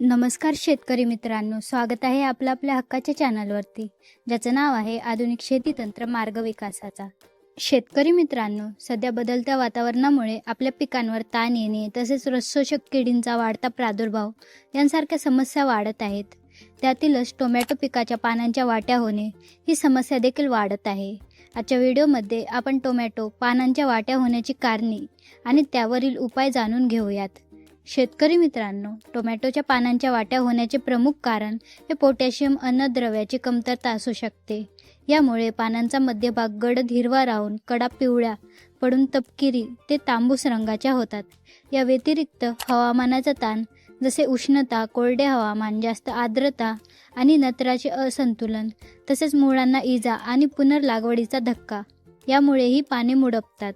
नमस्कार शेतकरी मित्रांनो स्वागत आहे आपलं आपल्या हक्काच्या चॅनलवरती ज्याचं नाव आहे आधुनिक शेती तंत्र मार्ग विकासाचा. शेतकरी मित्रांनो सध्या बदलत्या वातावरणामुळे आपल्या पिकांवर ताण येणे तसेच रसशोषक किडींचा वाढता प्रादुर्भाव यांसारख्या समस्या वाढत आहेत. त्यातीलच टोमॅटो पिकाच्या पानांच्या वाट्या होणे ही समस्या देखील वाढत आहे. आजच्या व्हिडिओमध्ये आपण टोमॅटो पानांच्या वाट्या होण्याची कारणे आणि त्यावरील उपाय जाणून घेऊयात. शेतकरी मित्रांनो टोमॅटोच्या पानांच्या वाट्या होण्याचे प्रमुख कारण हे पोटॅशियम अन्नद्रव्याची कमतरता असू शकते. यामुळे पानांचा मध्यभाग गडद हिरवा राहून कडा पिवळ्या पडून तपकिरी ते तांबूस रंगाच्या होतात. या व्यतिरिक्त हवामानाचा ताण जसे उष्णता कोरडे हवामान जास्त आर्द्रता आणि नत्राचे असंतुलन तसेच मुळांना इजा आणि पुनर्लागवडीचा धक्का यामुळेही पाने मुडपतात.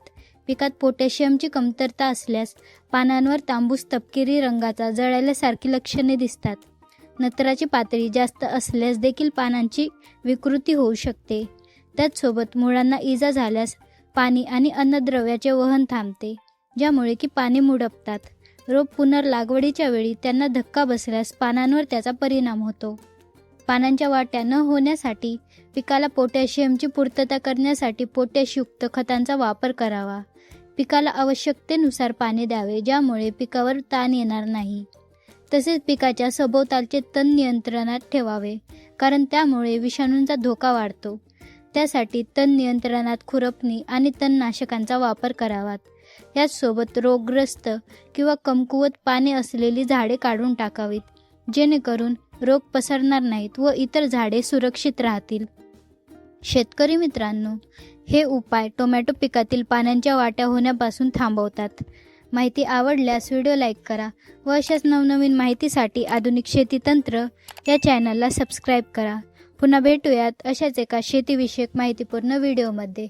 पिकात पोटॅशियमची कमतरता असल्यास पानांवर तांबूस तपकिरी रंगाचा जळाल्यासारखी लक्षणे दिसतात. नत्राची पातळी जास्त असल्यास देखील पानांची विकृती होऊ शकते. त्याचसोबत मुळांना इजा झाल्यास पाणी आणि अन्नद्रव्याचे वहन थांबते ज्यामुळे की पाने मुडपतात. रोप पुनर्लागवडीच्या वेळी त्यांना धक्का बसल्यास पानांवर त्याचा परिणाम होतो. पानांच्या वाट्या न होण्यासाठी पिकाला पोटॅशियमची पूर्तता करण्यासाठी पोटॅशयुक्त खतांचा वापर करावा. पिकाला आवश्यकतेनुसार पाणी द्यावे ज्यामुळे पिकावर ताण येणार नाही. तसेच पिकाच्या सभोवतालचे तण नियंत्रणात ठेवावे कारण त्यामुळे विषाणूंचा धोका वाढतो. त्यासाठी तण नियंत्रणात खुरपणी आणि तणनाशकांचा वापर करावात. याचसोबत रोगग्रस्त किंवा कमकुवत पाने असलेली झाडे काढून टाकावीत जेणेकरून रोग पसरणार नाहीत व इतर झाडे सुरक्षित राहतील. शेतकरी मित्रांनो हे उपाय टोमॅटो पिकातील पानांच्या वाट्या होण्यापासून थांबवतात. माहिती आवडल्यास व्हिडिओ लाईक करा व अशाच नवनवीन माहितीसाठी आधुनिक शेती तंत्र या चॅनलला सबस्क्राईब करा. पुन्हा भेटूयात अशाच एका शेतीविषयक माहितीपूर्ण व्हिडिओमध्ये.